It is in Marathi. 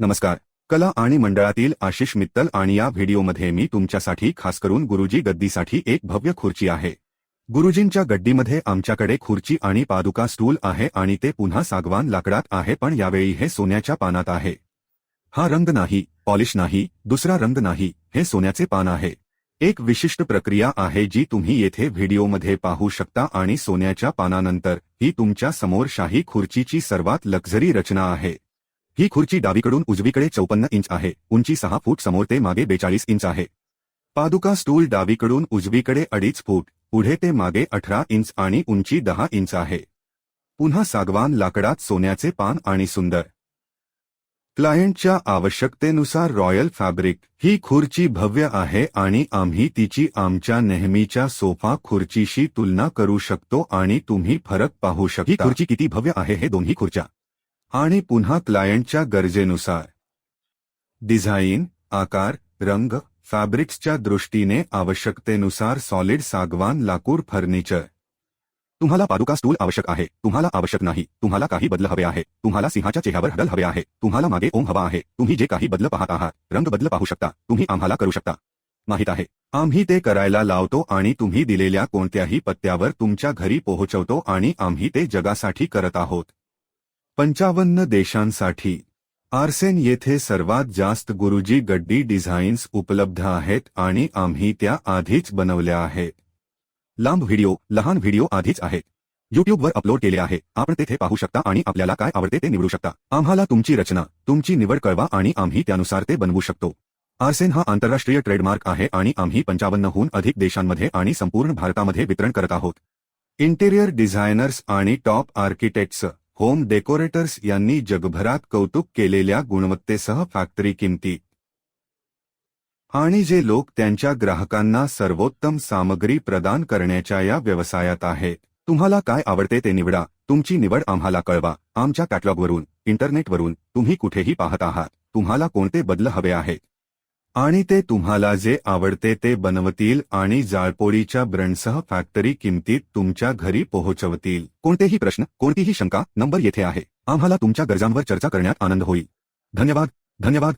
नमस्कार. कला आणि मंडळातील आशिष मित्तल आणि या व्हिडिओमध्ये मी तुमच्यासाठी खास करून गुरुजी गद्दीसाठी एक भव्य खुर्ची आहे. गुरुजींच्या गड्डीमध्ये आमच्याकडे खुर्ची आणि पादुका स्टूल आहे आणि ते पुन्हा सागवान लाकडात आहे पण यावेळी हे सोन्याच्या पानात आहे. हा रंग नाही पॉलिश नाही दुसरा रंग नाही हे सोन्याचे पान आहे. एक विशिष्ट प्रक्रिया आहे जी तुम्ही येथे व्हिडिओमध्ये पाहू शकता आणि सोन्याच्या पानानंतर ही तुमच्यासमोर शाही खुर्चीची सर्वात लक्झरी रचना आहे. ही खुर्ची डावीकडून उजवीकडे चौपन्न इंच आहे. उंची सहा फूट समोर ते मागे बेचाळीस इंच आहे. पादुका स्टूल डावीकडून उजवीकडे अडीच फूट पुढे ते मागे अठरा इंच आणि उंची दहा इंच आहे. पुन्हा सागवान लाकडात सोन्याचे पान आणि सुंदर. क्लायंटच्या आवश्यकतेनुसार रॉयल फॅब्रिक ही खुर्ची भव्य आहे आणि आम्ही तिची आमच्या नेहमीच्या सोफा खुर्चीशी तुलना करू शकतो आणि तुम्ही फरक पाहू शकता. ही खुर्ची किती भव्य आहे हे दोन्ही खुर्च्या आणि पुन्हा क्लायंटच्या गरजेनुसार. डिझाईन आकार रंग फॅब्रिक्सच्या दृष्टीने आवश्यकतेनुसार सॉलिड सागवान लाकूड फर्निचर तुम्हाला पादुका स्टूल आवश्यक आहे तुम्हाला आवश्यक नाही तुम्हाला काही बदल हवे आहे तुम्हाला सिंहाच्या चेहऱ्यावर हडल हवे आहे तुम्हाला मागे ओम हवा आहे तुम्ही जे काही बदल पाहत आहात रंग बदल पाहू शकता तुम्ही आम्हाला करू शकता. माहीत आहे. आम्ही ते करायला लावतो आणि तुम्ही दिलेल्या कोणत्याही पत्त्यावर तुमच्या घरी पोहोचवतो आणि आम्ही ते जगासाठी करत आहोत. पंचावन्न देशांसाठी. आर्सेन येथे सर्वात जास्त गुरुजी गड्डी डिझाईन्स उपलब्ध आहेत आणि आम्ही त्या आधीच बनवल्या आहेत. लांब व्हिडिओ लहान व्हिडिओ आधीच आहेत. युट्यूबवर अपलोड केले आहे. आपण तेथे पाहू शकता आणि आपल्याला काय आवडते ते निवडू शकता. आम्हाला तुमची रचना तुमची निवड कळवा आणि आम्ही त्यानुसार ते बनवू शकतो. आर्सेन हा आंतरराष्ट्रीय ट्रेडमार्क आहे आणि आम्ही पंचावन्नहून अधिक देशांमध्ये आणि संपूर्ण भारतामध्ये वितरण करत आहोत. इंटेरियर डिझायनर्स आणि टॉप आर्किटेक्ट्स होम डेकोरेटर्स यांनी जगभरात कौतुक केलेल्या गुणवत्तेसह फॅक्टरी किंमती. आणि जे लोक त्यांच्या ग्राहकांना सर्वोत्तम सामग्री प्रदान करण्याच्या या व्यवसायात आहे तुम्हाला काय आवडते ते निवडा. तुमची निवड आम्हाला कळवा. आमच्या कॅटलॉगवरून इंटरनेटवरून तुम्ही कुठेही पाहत आहात. तुम्हाला कोणते बदल हवे आहेत? आणि ते तुम्हाला जे आवडते ते बनवतील आणि जाळपोळीच्या ब्रँडसह फॅक्टरी किंमतीत तुमच्या घरी पोहोचवतील. कोणतेही प्रश्न कोणतीही शंका नंबर येथे आहे. आम्हाला तुमच्या गरजांवर चर्चा करण्यात आनंद होईल. धन्यवाद धन्यवाद.